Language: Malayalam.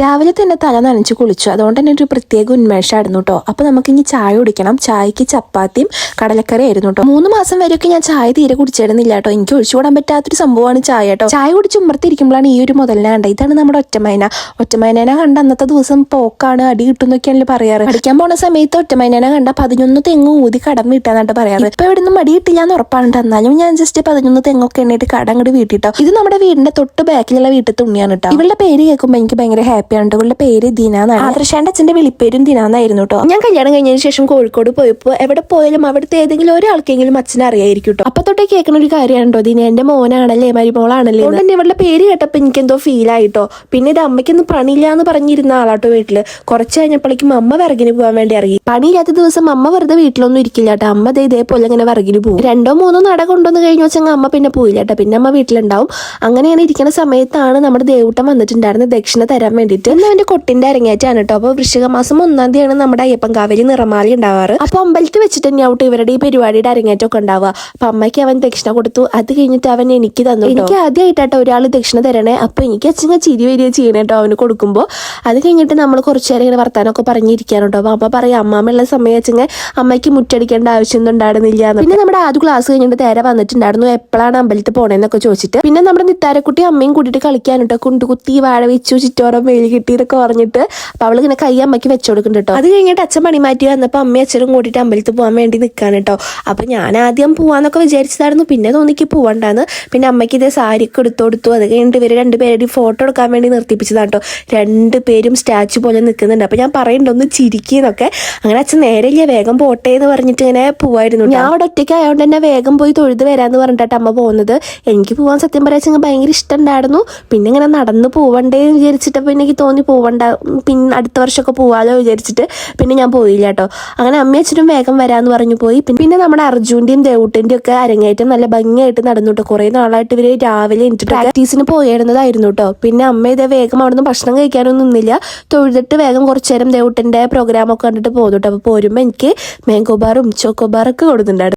രാവിലെ തന്നെ തല നനച്ച് കുളിച്ചു. അതുകൊണ്ട് തന്നെ ഒരു പ്രത്യേക ഉന്മേഷമായിരുന്നു കേട്ടോ അപ്പൊ നമുക്ക് ഇനി ചായ കുടിക്കണം. ചായക്ക് ചപ്പാത്തിയും കടലക്കറി ആയിരുന്നു കേട്ടോ മൂന്ന് മാസം വരെയൊക്കെ ഞാൻ ചായ തീരെ കുടിച്ചിരുന്നില്ല കേട്ടോ എനിക്ക് ഒഴിച്ചുകൂടാൻ പറ്റാത്തൊരു സംഭവമാണ് ചായ കേട്ടോ ചായ കുടിച്ച് ഉമ്മർത്തിരിക്കുമ്പോഴാണ് ഈ ഒരു മുതലിനെ കണ്ട ഇതാണ് നമ്മുടെ ഒറ്റമൈന. ഒറ്റമൈനനെ കണ്ട അന്നത്തെ ദിവസം പോക്കാണ്. അടി കിട്ടുന്നൊക്കെയാണല്ലോ പറയാറ്. പഠിക്കാൻ പോണ സമയത്ത് ഒറ്റമൈനനെ കണ്ട പതിനൊന്ന് തെങ്ങ് ഊതി കടം വീട്ടാന്നായിട്ട് പറയാറ്. ഇപ്പൊ ഇവിടുന്ന് മടി കിട്ടില്ല എന്ന് ഉറപ്പാണ് എന്നാലും ഞാൻ ജസ്റ്റ് പതിനൊന്ന് തെങ്ങൊക്കെ എണ്ണിട്ട് കടം അങ്ങോട്ട് വീട്ടിട്ടോ. ഇത് നമ്മുടെ വീടിന്റെ തൊട്ട് ബാക്കിലുള്ള വീട്ടിൽ തുണിയാണ് കേട്ടോ ഇവളുടെ പേര് കേൾക്കുമ്പോൾ എനിക്ക് ഭയങ്കര ഹാപ്പിയാണ് ഇവളുടെ പേര് ദിനാന്നാണ് ആദർശാന്റെ അച്ഛന്റെ വിളിപ്പേരും ദിനാന്നായിരുന്നു കേട്ടോ ഞാൻ കല്യാണം കഴിഞ്ഞതിന് ശേഷം കോഴിക്കോട് പോയപ്പോൾ എവിടെ പോയാലും അവിടുത്തെ ഏതെങ്കിലും ഒരാൾക്കെങ്കിലും അച്ഛനെ അറിയായിരിക്കും കേട്ടോ അപ്പൊ തൊട്ടേ കേൾക്കുന്ന ഒരു കാര്യമാണ് കേട്ടോ ദിന. എന്റെ മോനാണല്ലേ മരുമോളാണല്ലേ അതുകൊണ്ട് തന്നെ ഇവളുടെ പേര് കേട്ടപ്പോൾ എനിക്ക് എന്തോ ഫീൽ ആയിട്ടോ പിന്നെ ഇത് അമ്മയ്ക്കൊന്നും പണിയില്ല എന്ന് പറഞ്ഞിരുന്ന ആളാട്ടോ വീട്ടിൽ. കുറച്ച് കഴിഞ്ഞപ്പോഴേക്കും അമ്മ വിറകിന് പോകാൻ വേണ്ടി ഇറങ്ങി. പണിയില്ലാത്ത ദിവസം അമ്മ വെറുതെ വീട്ടിലൊന്നും ഇരിക്കില്ല കേട്ടോ അമ്മ ഇതേപോലെ ഇങ്ങനെ വിറകിന് പോകും രണ്ടോ മൂന്നോ നട കൊണ്ടുവന്ന് കഴിഞ്ഞു വെച്ചാൽ അമ്മ പിന്നെ പോയില്ല കേട്ടോ പിന്നെ അമ്മ വീട്ടിലുണ്ടാവും. അങ്ങനെയാണ് ഇരിക്കുന്ന സമയത്താണ് നമ്മുടെ ദേവൂട്ടം വന്നിട്ടുണ്ടായിരുന്നത് ദക്ഷിണ തരാൻ വേണ്ടിയിട്ട് ഇന്ന് അവന്റെ കൊട്ടിന്റെ അരങ്ങേറ്റാണ് കേട്ടോ. അപ്പൊ വൃശ്ചിക മാസം ഒന്നാം തീയതിയാണ് നമ്മുടെ അയ്യപ്പൻ കാവേരി നിറമാലി ഉണ്ടാവാറ്. അപ്പൊ അമ്പലത്തിൽ വെച്ചിട്ട് തന്നെ ആവട്ടെ ഇവരുടെ ഈ പരിപാടിയുടെ അരങ്ങേറ്റം ഒക്കെ ഉണ്ടാവുക. അപ്പൊ അമ്മയ്ക്ക് അവൻ ദക്ഷിണ കൊടുത്തു. അത് കഴിഞ്ഞിട്ട് അവൻ എനിക്ക് തന്നു എനിക്ക് ആദ്യമായിട്ടാട്ടോ ഒരാൾ ദക്ഷിണ തരണേ. അപ്പൊ എനിക്ക് അച്ഛൻ ചിരി വരിക ചെയ്യണേ കേട്ടോ അവന് കൊടുക്കുമ്പോൾ അത് കഴിഞ്ഞിട്ട് നമ്മൾ കുറച്ചു നേരം ഇങ്ങനെ വർത്താനമൊക്കെ പറഞ്ഞിരിക്കാണ് കേട്ടോ. അപ്പൊ അമ്മ പറയും അമ്മാമ്മയുള്ള സമയം വെച്ചെങ്കിൽ അമ്മയ്ക്ക് മുറ്റടിക്കേണ്ട ആവശ്യമൊന്നും ഉണ്ടായിരുന്നില്ല. പിന്നെ നമ്മുടെ ആദ്യ ക്ലാസ് കഴിഞ്ഞിട്ട് നേരെ വന്നിട്ടുണ്ടായിരുന്നു എപ്പോഴാണ് അമ്പലത്തിൽ പോണേന്നൊക്കെ ചോദിച്ചിട്ട്. പിന്നെ നമ്മുടെ നിത്താരക്കുട്ടി അമ്മയും കൂട്ടിയിട്ട് കളിക്കാൻ കേട്ടോ കുണ്ടുകുത്തി വാഴ വെച്ചു ചുറ്റോറം വെയിൽ കിട്ടിയതൊക്കെ പറഞ്ഞിട്ട് അപ്പൊ അവൾ ഇങ്ങനെ കൈ അമ്മയ്ക്ക് വെച്ചു കൊടുക്കുന്നുണ്ട് കേട്ടോ അത് കഴിഞ്ഞിട്ട് അച്ഛൻ പണി മാറ്റി വന്നപ്പോൾ അമ്മയും അച്ഛനും കൂട്ടിയിട്ട് അമ്പലത്തിൽ പോകാൻ വേണ്ടി നിൽക്കാൻ കേട്ടോ അപ്പൊ ഞാൻ ആദ്യം പോവാന്നൊക്കെ വിചാരിച്ചതായിരുന്നു. പിന്നെ തോന്നിക്ക് പോവണ്ടാന്ന്. പിന്നെ അമ്മയ്ക്ക് ഇതേ സാരി എടുത്തു കൊടുത്തു. അത് കഴിഞ്ഞിട്ട് ഇവർ രണ്ടുപേരുടെയും ഫോട്ടോ എടുക്കാൻ വേണ്ടി നിർത്തിപ്പിച്ചതാണ് കേട്ടോ രണ്ടുപേരും സ്റ്റാച്ചു പോലെ നിൽക്കുന്നുണ്ട് അപ്പൊ ഞാൻ പറയുന്നുണ്ട് ഒന്ന് ചിരിക്കുന്നൊക്കെ അങ്ങനെ അച്ഛൻ നേരെയില്ല വേഗം പോട്ടെ എന്ന് പറഞ്ഞിട്ട് ഇങ്ങനെ പോവായിരുന്നു ഞാൻ അവിടെ ഒറ്റയ്ക്ക് ആയതുകൊണ്ട് തന്നെ വേഗം പോയി തൊഴുത് വരാന്ന് പറഞ്ഞിട്ട് അമ്മ പോകുന്നത്. എനിക്ക് പോവാൻ സത്യം പറയാ ഭയങ്കര ഇഷ്ടമുണ്ടായിരുന്നു പിന്നെ ഇങ്ങനെ നടന്ന് പോവണ്ടേ എന്ന് വിചാരിച്ചിട്ട് പിന്നെ എനിക്ക് തോന്നി പോവണ്ട. പിന്നെ അടുത്ത വർഷമൊക്കെ പോവാലോ വിചാരിച്ചിട്ട് പിന്നെ ഞാൻ പോയില്ല കേട്ടോ. അങ്ങനെ അമ്മയും അച്ഛനും വേഗം വരാന്ന് പറഞ്ഞു പോയി. പിന്നെ- നമ്മുടെ അർജുന്റെയും ദേവൂട്ടിന്റെയും ഒക്കെ അരങ്ങേറ്റം നല്ല ഭംഗിയായിട്ട് നടന്നു കേട്ടോ. കുറേ നാളായിട്ട് ഇവർ രാവിലെ എനിക്ക് പ്രാക്ടീസിന് പോയിരുന്നതായിരുന്നു കേട്ടോ. പിന്നെ അമ്മ ഇതേ വേഗം അവിടുന്ന് ഭക്ഷണം കഴിക്കാനൊന്നും നിന്നില്ല. തൊഴുതിട്ട് വേഗം കുറച്ചു നേരം ദേവൂട്ടിന്റെ പ്രോഗ്രാമൊക്കെ കണ്ടിട്ട് പോകുന്നു കേട്ടോ. അപ്പോൾ പോരുമ്പോൾ എനിക്ക് മാങ്കോബാറും ചോക്കോബാറൊക്കെ ചോക്കോ കൊടുക്കുന്നുണ്ടായിരുന്നു